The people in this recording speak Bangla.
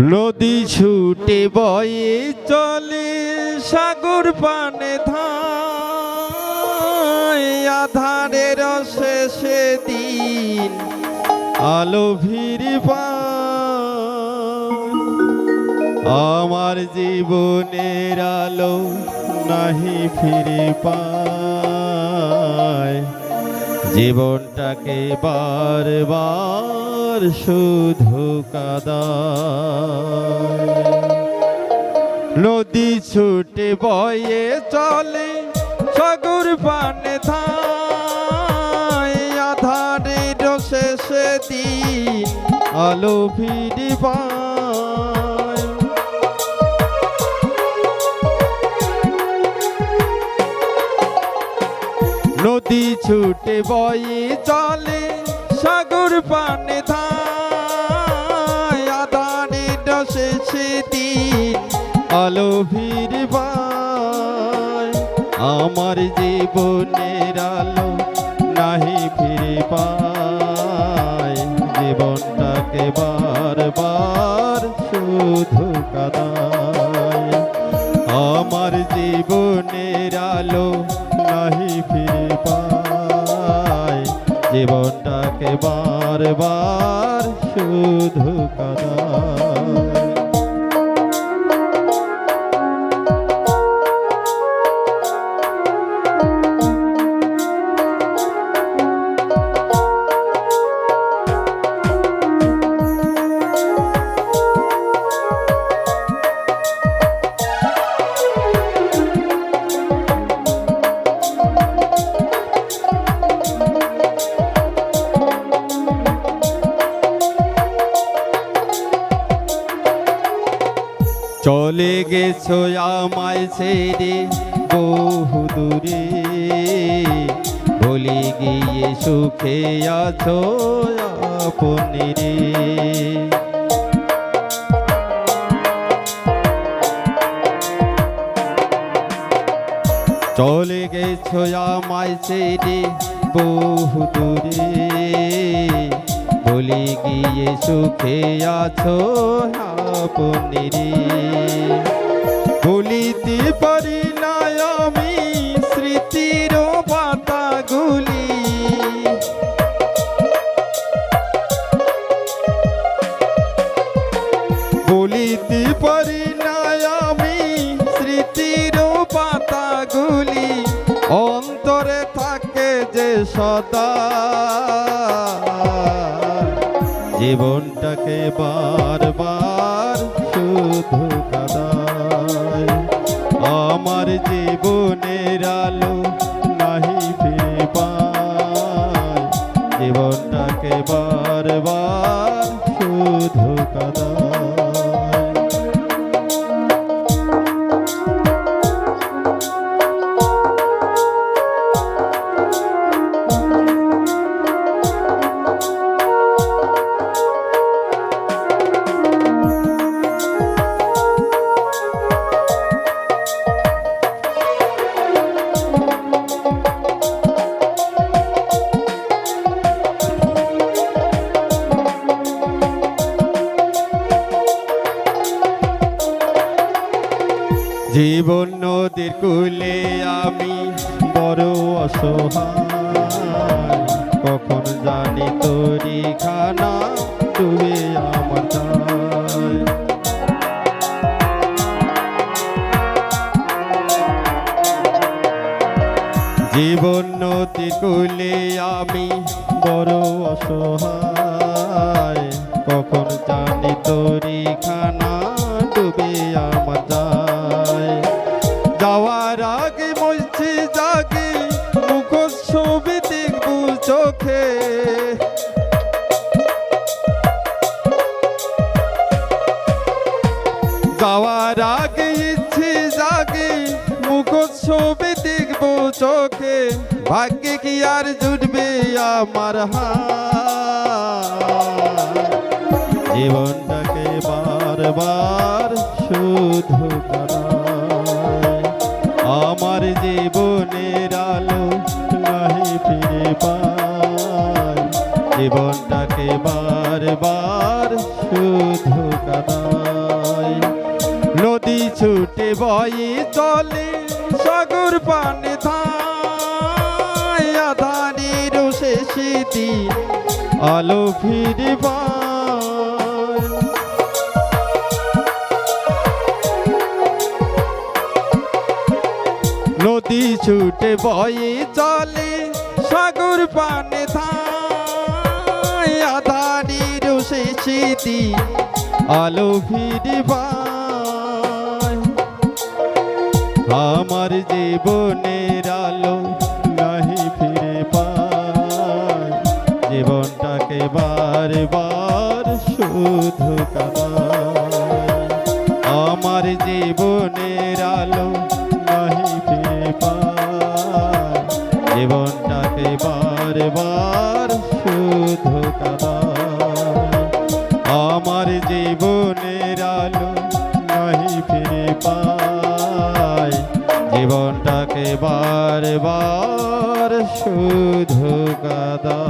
নদী ছুটে বয়ে চলে সাগর পানে ধায়। শেষে দিন আলো ভিড় আমার জীবনের আলো নাহি ফিরে পায়। জীবনটাকে বারবার শুধু কাদা। নদী ছুটে বয়ে চলে সাগর পানে ধায়। শেষে দিন আলো পায়। নদী ছুটে বয়ে চলে, সাগর পানে ধায় আদানে দশে দিন আলো ফিরবায়। আমার জীবনের আলো নাহি ফিরে পায় জীবনটাকে বারবার জীবনটাকে বারবার শুধু কাদায় চলে গেছো আমায় ছেড়ে বহু দূরে। ভুলে গিয়ে সুখে আছো আপনি চলে গেছো আমায় ছেড়ে বহু দূরে। ভুলে গিয়ে সুখে আছো আপনি রে ভুলিতে পারি না আমি স্মৃতির পাতাগুলি। বলিতে পারি না আমি স্মৃতির পাতাগুলি। অন্তরে থাকে যে সদা জীবনটাকে বারবার শুধু কাদায় আমার জীবনের আলো জীবন নদীর কুলে আমি বড় অসহায়। কখন জানি তোরি খানা ডুবে আমার জীবন নদীর কুলে আমি বড় অসহায়। কখন জানি তোরি খানা ডুবে আমার যাওয়ার আগে ইচ্ছে জাগে মুখ ছবি দেখব চোখে, ভাগ্যে কি আর জুটবে আমার জীবনটাকে বারবার শুধু আমার জীবনের আলো নাহি ফিরে পায়। জীবনটাকে ছুটে বয়ে চলে সাগর পানে ধায়। আধারের শেষে দিন আলো ফিরে পায় নদী ছুটে বয়ে চলে সাগর পানে ধায়। আধারের শেষে দিন আলো ফিরে আমার জীবনের আলো নাহি ফিরে পায়। জীবনটাকে বারবার শুধু আমার জীবনের আলো নাহি ফিরে পায়। জীবনটাকে বারবার শুধু আমার জীবনের আলো নাহি ফিরে পায়। জীবনটাকে বারবার শুধু কাদা